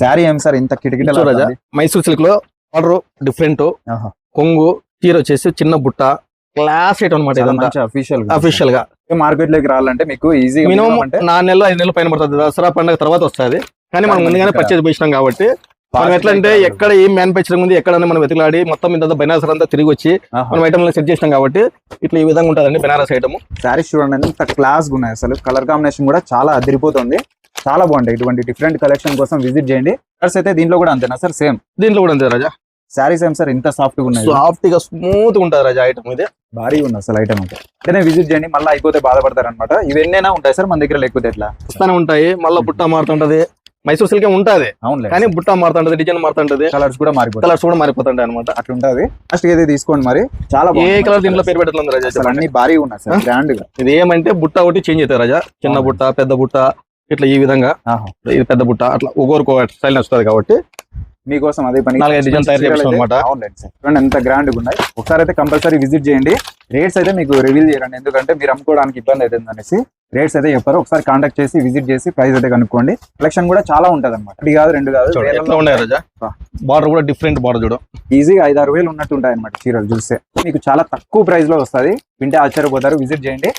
శారీ ఏం సార్ ఇంత కిటకిట మైసూర్ సిల్క్లో ఆర్డర్ డిఫరెంట్ కొంగు చీర వచ్చేసి చిన్న బుట్ట క్లాస్ ఐటమ్ అనమాట ఇదంతా. అఫీషియల్ అఫీషియల్గా. మార్కెట్లోకి రావాలంటే మీకు ఈజీగా మినిమం అంటే నాలుగు నెలలు ఐదు నెలలు పైన పడుతుంది. దసరా పండుగ తర్వాత వస్తుంది. కానీ మనం ముందుగానే పర్చేజ్ చేసినాం కాబట్టి మనం ఎట్లా అంటే ఎక్కడ ఏం మ్యానుఫ్యాక్చరింగ్ ఉంది ఎక్కడ మనం వెతిలాడి మొత్తం ఇంత బెనారస్ అంతా తిరిగి వచ్చి. మనం ఐటమ్ సెట్ చేసినాం కాబట్టి ఇట్లా ఈ విధంగా ఉంటుందండి బెనారస్ ఐటమ్ శారీస్ చూడండి ఎంత క్లాస్ ఉన్నాయి అసలు. కలర్ కాంబినేషన్ కూడా చాలా అదిరిపోతుంది. చాలా బాగుంటాయి. ఇటువంటి డిఫరెంట్ కలెక్షన్ కోసం విజిట్ చేయండి. కలర్స్ అయితే దీంట్లో కూడా అంతేనా సార్? సేమ్ దీంట్లో కూడా అంతే రాజా. శారీస్ ఏం సార్ ఇంత సాఫ్ట్గా ఉన్నాయి. సాఫ్ట్గా స్మూత్ ఉంటుంది రాజా ఐటమ్ ఇది. భారీగా ఉంది అసలు ఐటమ్ అయితే. అంటేనే విజిట్ చేయండి మళ్ళీ అయిపోతే బాధపడతారు అనమాట ఇవన్నైనా ఉంటాయి సార్ మన దగ్గర లేకపోతే ఎట్లా? వస్తానే ఉంటాయి. మళ్ళీ బుట్ట మారుతుంటది. మైసూర్ సిల్క్ ఉంటది. అవునులే. కానీ బుట్ట మారుతుంటది డిజైన్ మారుతుంటది. కలర్స్ కూడా మారిపోతాయి. కలర్స్ కూడా మారిపోతుంటాయి అనమాట అట్లా ఉంటది ఫస్ట్ అయితే తీసుకోండి మరి. చాలా ఏ కలర్ దీంట్లో పేరు పెట్టలేదు రాజా. అన్ని భారీగా ఉన్నాయి సార్ గ్రాండ్గా. ఇది ఏమంటే బుట్ట ఒకటి చేంజ్ అవుతుంది రాజా. చిన్న అవును. బుట్ట పెద్ద బుట్ట. ఇట్లా ఈ విధంగా. ఇది పెద్ద బుట్ట అట్లా ఒక్కొరికి ఒక స్టైల్ వస్తుంది కాబట్టి మీకోసం అదే పని డిజైన్ తయారు సార్. చూడండి ఎంత గ్రాండ్గా ఉన్నాయి ఒకసారి అయితే కంపల్సరీ విజిట్ చేయండి. రేట్స్ అయితే మీకు రివీల్ చేయరండి. ఎందుకంటే మీరు అమ్ముకోవడానికి ఇబ్బంది అవుతుంది అనేసి రేట్స్ అయితే చెప్పారు. ఒకసారి కాంటాక్ట్ చేసి విజిట్ చేసి ప్రైస్ అయితే కనుక్కోండి. కలెక్షన్ కూడా చాలా ఉంటది అనమాట ఒకటి కాదు రెండు కాదు బార్డర్ కూడా డిఫరెంట్ బార్డర్ చూడు. ఈజీగా ఐదు ఆరు వేలు ఉన్నట్టు ఉంటాయి అనమాట చీరలు చూస్తే. మీకు చాలా తక్కువ ప్రైస్లో వస్తుంది. వింటే ఆశ్చర్యపోతారు విజిట్ చేయండి.